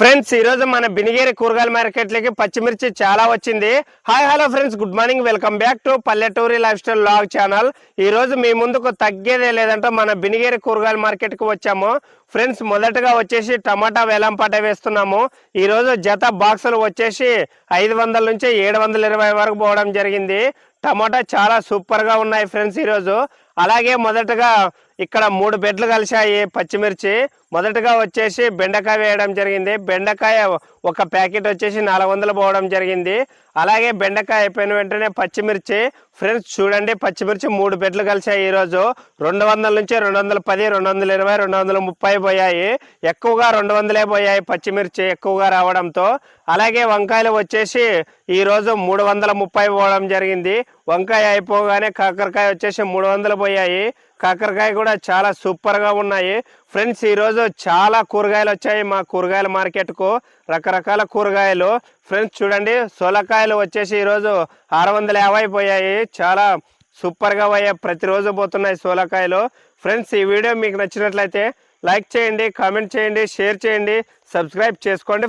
Friends ఈరోజు మన బినిగేరి కూరగాయల మార్కెట్లకి పచ్చిమిర్చి చాలా వచ్చింది. Hi hello friends good morning welcome back to పల్లెటూరి లైఫ్ స్టైల్ లాగ్ ఛానల్. ఈరోజు మీ ముందుకు తగ్గేదే లేదంటే మన బినిగేరి కూరగాయల మార్కెట్కి వచ్చాము. ఫ్రెండ్స్ మొదటగా వచ్చేసి టమాటా వేలంపాట వేస్తున్నాము. ఈరోజు జత బాక్సులు వచ్చేసి ఐదు వందల నుంచి ఏడు వందల ఇరవై వరకు పోవడం జరిగింది. టమాటా చాలా సూపర్గా ఉన్నాయి ఫ్రెండ్స్ ఈరోజు. అలాగే మొదటగా ఇక్కడ మూడు బెడ్లు కలిశాయి పచ్చిమిర్చి. మొదటగా వచ్చేసి బెండకాయ వేయడం జరిగింది. బెండకాయ ఒక ప్యాకెట్ వచ్చేసి నాలుగు వందలు పోవడం జరిగింది. అలాగే బెండకాయ అయిపోయిన వెంటనే పచ్చిమిర్చి. ఫ్రెండ్స్ చూడండి పచ్చిమిర్చి మూడు బెడ్లు కలిసాయి ఈరోజు. రెండు వందల నుంచి రెండు వందల పది రెండు వందల ఇరవై రెండు వందల ముప్పై పోయాయి. ఎక్కువగా రెండు వందలే పోయాయి పచ్చిమిర్చి ఎక్కువగా రావడంతో. అలాగే వంకాయలు వచ్చేసి ఈరోజు మూడు వందల ముప్పై పోవడం జరిగింది. వంకాయ అయిపోగానే కాకరకాయ వచ్చేసి మూడు వందలు పోయాయి. కాకరకాయ కూడా చాలా సూపర్గా ఉన్నాయి. ఫ్రెండ్స్ ఈ రోజు చాలా కూరగాయలు వచ్చాయి మా కూరగాయల మార్కెట్కు. రకరకాల కూరగాయలు. ఫ్రెండ్స్ చూడండి సోలకాయలు వచ్చేసి ఈ రోజు ఆరు వందల యాభై పోయాయి. చాలా సూపర్గా పోయాయి. ప్రతిరోజు పోతున్నాయి సోలకాయలు. ఫ్రెండ్స్ ఈ వీడియో మీకు నచ్చినట్లయితే లైక్ చేయండి కామెంట్ చేయండి షేర్ చేయండి సబ్స్క్రైబ్ చేసుకోండి ఫ్రెండ్స్.